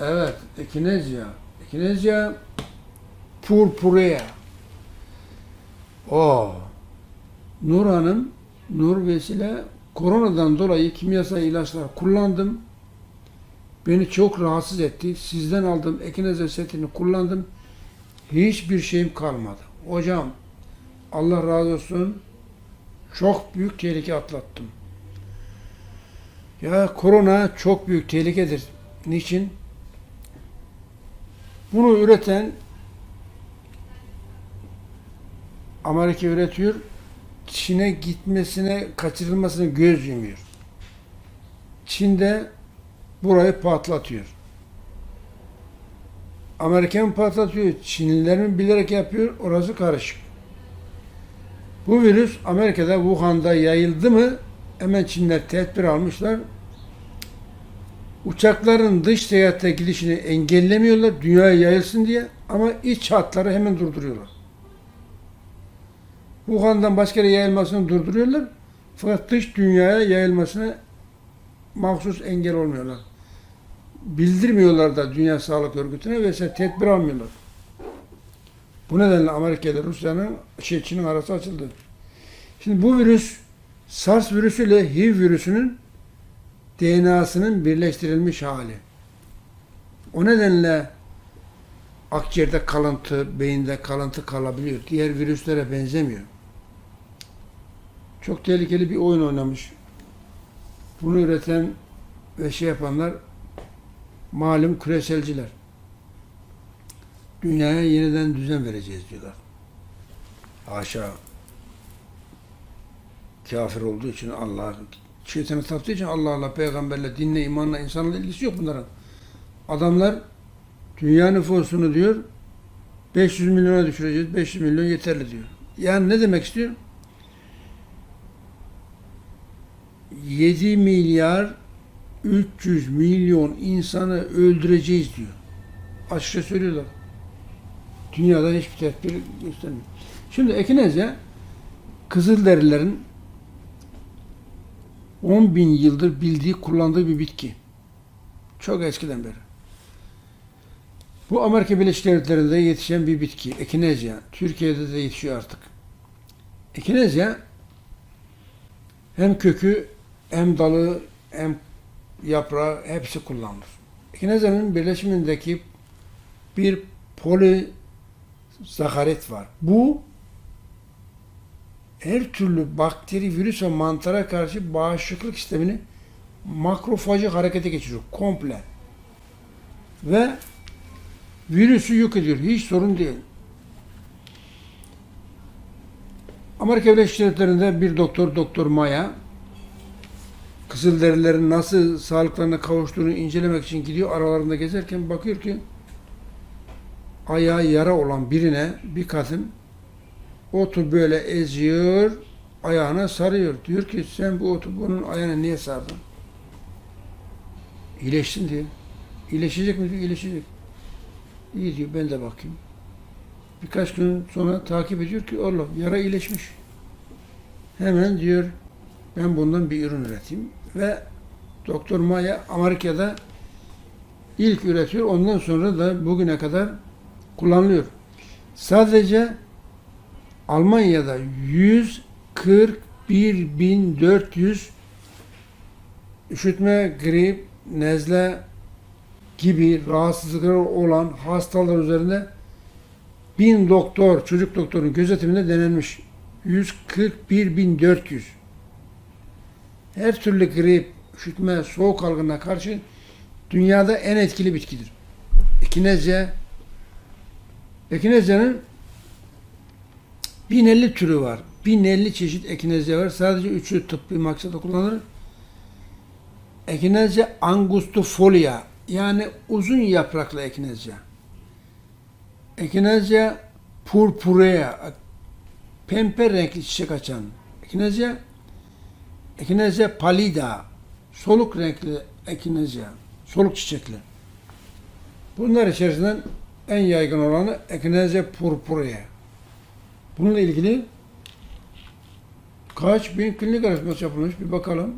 Evet, Ekinezya. Ekinezya purpurea. O. Nur Hanım, Nur Vesile koronadan dolayı kimyasal ilaçlar kullandım. Beni çok rahatsız etti. Sizden aldığım Ekinezya setini kullandım. Hiçbir şeyim kalmadı. Hocam Allah razı olsun. Çok büyük tehlike atlattım. Ya korona çok büyük tehlikedir. Niçin? Bunu üreten Amerika üretiyor. Çin'e gitmesine, kaçırılmasına göz yumuyor. Çin'de burayı patlatıyor. Amerika mı patlatıyor, Çinliler mi bilerek yapıyor, orası karışık. Bu virüs Amerika'da, Wuhan'da yayıldı mı hemen Çinler tedbir almışlar. Uçakların dış seyahate gidişini engellemiyorlar dünyaya yayılsın diye ama iç hatları hemen durduruyorlar. Wuhan'dan başka yere yayılmasını durduruyorlar. Fakat dış dünyaya yayılmasına mahsus engel olmuyorlar. Bildirmiyorlar da Dünya Sağlık Örgütü'ne ve tedbir almıyorlar. Bu nedenle Amerika ile Rusya'nın şey Çin'in arası açıldı. Şimdi bu virüs SARS virüsüyle HIV virüsünün DNA'sının birleştirilmiş hali. O nedenle akciğerde kalıntı, beyinde kalıntı kalabiliyor. Diğer virüslere benzemiyor. Çok tehlikeli bir oyun oynamış. Bunu üreten ve şey yapanlar malum küreselciler. Dünyaya yeniden düzen vereceğiz diyorlar. Haşa. Kafir olduğu için Allah, şeytana taptığı için Allah'la, peygamberle, dinle, imanla, insanla ilgisi yok bunların. Adamlar dünya nüfusunu diyor 500 milyona düşüreceğiz, 500 milyon yeterli diyor. Yani ne demek istiyor? 7 milyar 300 milyon insanı öldüreceğiz diyor. Açıkça söylüyorlar. Dünyada hiçbir tedbir göstermiyor. Şimdi Ekinezya Kızılderililerin 10 bin yıldır bildiği, kullandığı bir bitki. Çok eskiden beri. Bu Amerika Birleşik Devletleri'nde yetişen bir bitki. Ekinezya. Türkiye'de de yetişiyor artık. Ekinezya hem kökü hem dalı hem yaprağı hepsi kullanılır. Ekinezya'nın birleşimindeki bir polizaharit var. Bu her türlü bakteri, virüs ve mantara karşı bağışıklık sistemini makrofajı harekete geçiriyor komple. Ve virüsü yok ediyor. Hiç sorun değil. Amerika Birleşik Devletleri'nde bir doktor, Doktor Maya, Kızılderililerin nasıl sağlıklarına kavuştuğunu incelemek için gidiyor. Aralarında gezerken bakıyor ki ayağı yara olan birine bir kadın otu böyle eziyor, ayağına sarıyor. Diyor ki sen bu otu bunun ayağına niye sardın? İyileşsin diye. İyileşecek mi diyor, iyileşecek. İyi diyor, ben de bakayım. Birkaç gün sonra takip ediyor ki Allah yara iyileşmiş. Hemen diyor ben bundan bir ürün üreteyim ve Doktor Maya Amerika'da ilk üretiyor. Ondan sonra da bugüne kadar kullanılıyor. Sadece Almanya'da 141.400 üşütme, grip, nezle gibi rahatsızlıkları olan hastalar üzerinde bin doktor, çocuk doktorun gözetiminde denenmiş. 141.400. Her türlü grip, üşütme, soğuk algınına karşı dünyada en etkili bitkidir. Ekinezya Ekinezya'nın 1050 türü var. 1050 çeşit ekinezya var. Sadece üçü tıbbi maksada kullanılır. Ekinezya angustifolia yani uzun yapraklı ekinezya. Ekinezya purpurea pembe renkli çiçek açan ekinezya. Ekinezya pallida soluk renkli ekinezya. Soluk çiçekli. Bunlar içerisinden en yaygın olanı Echinacea purpurea. Bununla ilgili kaç bin klinik araştırması yapılmış bir bakalım.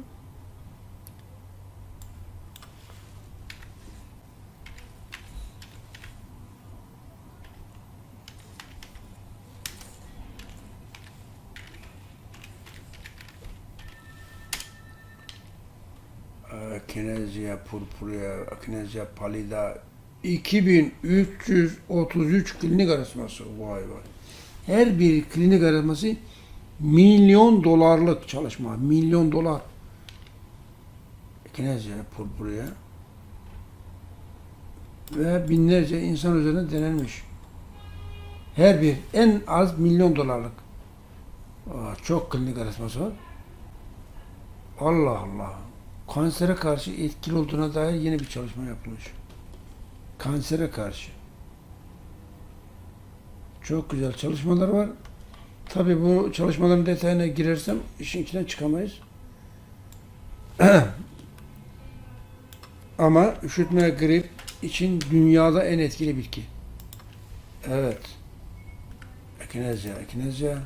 Akinezya purpurea, Akinezya pallida 2333 klinik araştırması. Vay vay. Her bir klinik araştırması milyon dolarlık çalışma. Milyon dolar. Akinezya purpurea ve binlerce insan üzerinde denenmiş. Her bir en az milyon dolarlık. Çok klinik araştırması var. Allah Allah. Kansere karşı etkili olduğuna dair yeni bir çalışma yapılmış. Kansere karşı. Çok güzel çalışmalar var. Tabii bu çalışmaların detayına girersem işin içinden çıkamayız. Ama üşütme grip için dünyada en etkili bitki. Evet. Ekinezya, ekinezya.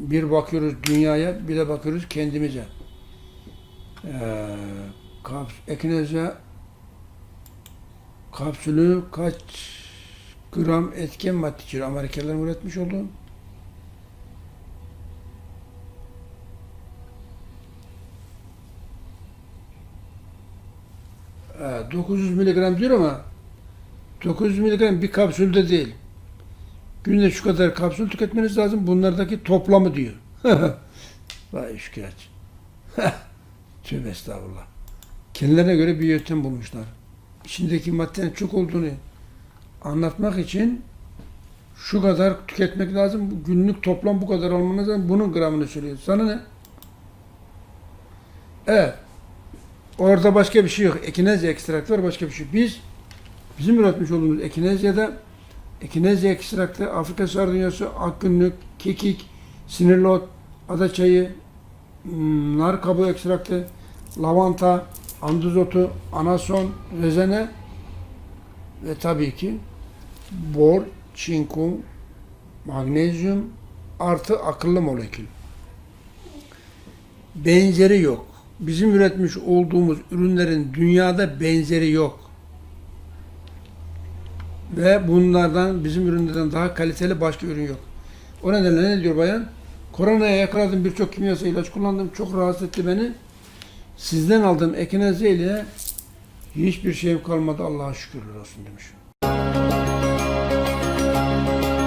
Bir bakıyoruz dünyaya, bir de bakıyoruz kendimize. Ee, kaps, ekinezya kapsülü kaç gram etken madde içeriyor? Amerikalıların üretmiş olduğu. Ee, 900 miligram diyor ama 900 miligram bir kapsülde değil. Günde şu kadar kapsül tüketmeniz lazım. Bunlardaki toplamı diyor. Vay şikayet. Tövbe estağfurullah. Kendilerine göre bir yöntem bulmuşlar. İçindeki maddenin çok olduğunu anlatmak için şu kadar tüketmek lazım. Günlük toplam bu kadar olmanız lazım. Bunun gramını söylüyor. Sana ne? Evet. Orada başka bir şey yok. Ekinezya ekstraktı var başka bir şey. Biz bizim üretmiş olduğumuz ekinezyada ekinezya ekstraktı, Afrika sardunyası, akgünlük, kekik, sinirli ot, adaçayı, hmm, nar kabuğu ekstraktı, lavanta, anduz otu, anason, rezene ve tabii ki bor, çinko, magnezyum artı akıllı molekül. Benzeri yok. Bizim üretmiş olduğumuz ürünlerin dünyada benzeri yok. Ve bunlardan bizim ürünlerden daha kaliteli başka ürün yok. O nedenle ne diyor bayan? Koronaya yakaladım birçok kimyasal ilaç kullandım. Çok rahatsız etti beni. Sizden aldığım ekinezya ile hiçbir şeyim kalmadı Allah'a şükürler olsun demiş. Thank you.